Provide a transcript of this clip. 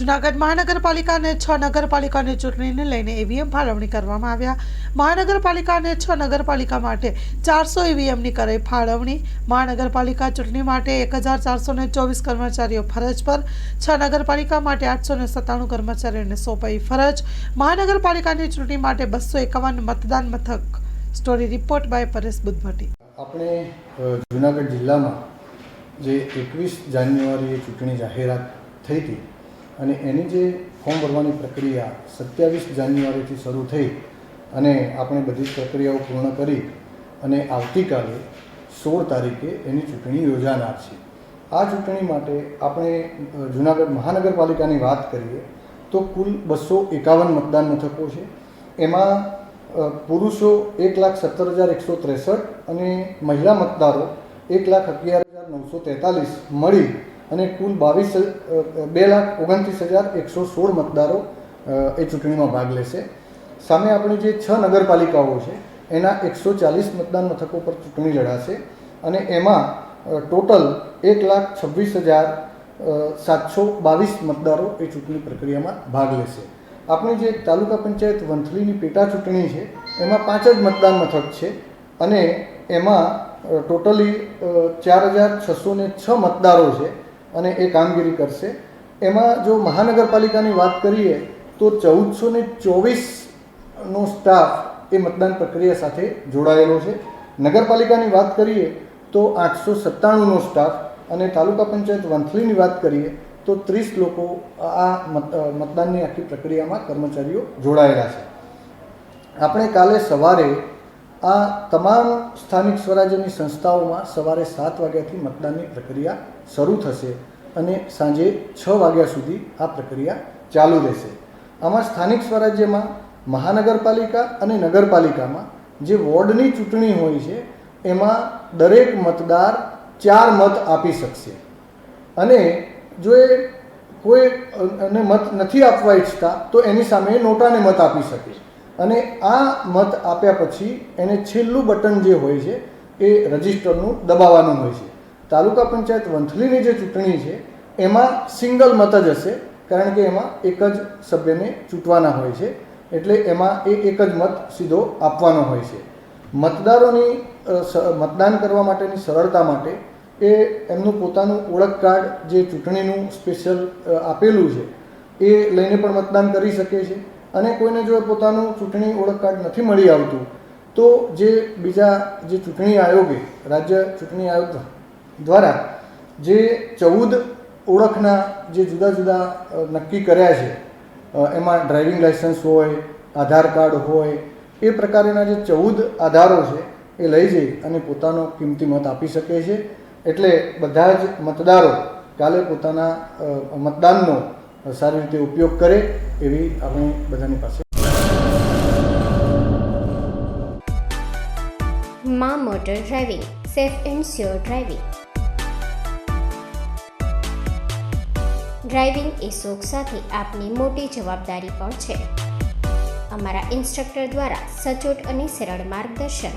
જુનાગઢ મહાનગરપાલિકાને છ નગરપાલિકાની ચૂંટણીને લઈને ઈવીએમ ફાળવણી કરવામાં આવ્યા. મહાનગરપાલિકાને છ નગરપાલિકા માટે ચારસો ઈવીએમની કરાઈ ફાળવણી. મહાનગરપાલિકા ચૂંટણી માટે એક હજાર ચારસો ને ચોવીસ કર્મચારીઓ ફરજ પર. છ નગરપાલિકા માટે આઠસો ને સત્તાણું કર્મચારીઓને સોંપાઈ ફરજ. મહાનગરપાલિકાની ચૂંટણી માટે બસો એકાવન મતદાન મથક. Story report by Paresh Buddhbhatti. આપણે જુનાગઢ જિલ્લામાં જે એકવીસ જાન્યુઆરીએ ચૂંટણી જાહેરાત થઈ હતી અને એની જે ફોર્મ ભરવાની પ્રક્રિયા સત્યાવીસ જાન્યુઆરીથી શરૂ થઈ અને આપણે બધી જ પ્રક્રિયાઓ પૂર્ણ કરી અને આવતીકાલે સોળ તારીખે એની ચૂંટણી યોજાનાર છે. આ ચૂંટણી માટે આપણે જુનાગઢ મહાનગરપાલિકાની વાત કરીએ તો કુલ બસો એકાવન મતદાન મથકો છે. એમાં પુરુષો એક લાખ સત્તર હજાર એકસો ત્રેસઠ અને મહિલા મતદારો એક લાખ અગિયાર હજાર નવસો તેતાલીસ મળી અને કુલ બાવીસ બે લાખ ઓગણત્રીસ હજાર એકસો સોળ મતદારો એ ચૂંટણીમાં ભાગ લેશે. સામે આપણી જે છ નગરપાલિકાઓ છે, એના એકસો ચાલીસ મતદાન મથકો પર ચૂંટણી લડાશે અને એમાં ટોટલ એક લાખ છવ્વીસ હજાર સાતસો બાવીસ મતદારો એ ચૂંટણી પ્રક્રિયામાં ભાગ લેશે. આપણી જે તાલુકા પંચાયત વંથલીની પેટા ચૂંટણી છે, એમાં પાંચ જ મતદાન મથક છે અને એમાં ટોટલી ચાર હજાર છસો ને છ મતદારો છે. અને એ કામગીરી કરશે. એમાં જો મહાનગરપાલિકાની વાત કરીએ, તો ચૌદસો ને ચોવીસનો સ્ટાફ એ મતદાન પ્રક્રિયા સાથે જોડાયેલો છે. નગરપાલિકાની વાત કરીએ, તો આઠસો સત્તાણુંનો સ્ટાફ અને તાલુકા પંચાયત વંથલીની વાત કરીએ, તો ત્રીસ લોકો આ મત મતદાનની આખી પ્રક્રિયામાં કર્મચારીઓ જોડાયેલા છે. આપણે કાલે સવારે આ તમામ સ્થાનિક સ્વરાજ્યની સંસ્થાઓમાં સવારે સાત વાગ્યાથી મતદાનની પ્રક્રિયા શરૂ થશે અને સાંજે છ વાગ્યા સુધી આ પ્રક્રિયા ચાલુ રહેશે. આમાં સ્થાનિક સ્વરાજ્યમાં મહાનગરપાલિકા અને નગરપાલિકામાં જે વોર્ડની ચૂંટણી હોય છે, એમાં દરેક મતદાર ચાર મત આપી શકશે. અને જો એ કોઈ મત નથી આપવા ઈચ્છતા, તો એની સામે નોટાને મત આપી શકે. અને આ મત આપ્યા પછી એને છેલ્લું બટન જે હોય છે, એ રજિસ્ટરનું દબાવવાનું હોય છે. તાલુકા પંચાયત વંથલીની જે ચૂંટણી છે, એમાં સિંગલ મત જ હશે, કારણ કે એમાં એક જ સભ્યને ચૂંટવાના હોય છે, એટલે એમાં એ એક જ મત સીધો આપવાનો હોય છે. મતદારોની મતદાન કરવા માટેની સરળતા માટે એ એમનું પોતાનું ઓળખ કાર્ડ જે ચૂંટણીનું સ્પેશિયલ આપેલું છે, એ લઈને પણ મતદાન કરી શકે છે. અને કોઈને જો પોતાનું ચૂંટણી ઓળખ કાર્ડ નથી મળી આવતું, તો જે બીજા જે ચૂંટણી આયોગે, રાજ્ય ચૂંટણી આયોગ દ્વારા જે ચૌદ ઓળખના જે જુદા જુદા નક્કી કર્યા છે એમાં ડ્રાઇવિંગ લાઇસન્સ હોય, આધાર કાર્ડ હોય, એ પ્રકારના જે ચૌદ આધારો છે, એ લઈ જઈ અને પોતાનો કિંમતી મત આપી શકે છે. એટલે બધા જ મતદારો કાલે પોતાના મતદાનનો સારી રીતે ઉપયોગ કરે એવી આપણે બધાની પાસે મા motor driving, safe and sure driving. Driving એ શોખ સાથે આપની મોટી જવાબદારી પણ છે. અમારા ઇન્સ્ટ્રક્ટર દ્વારા સચોટ અને સરળ માર્ગદર્શન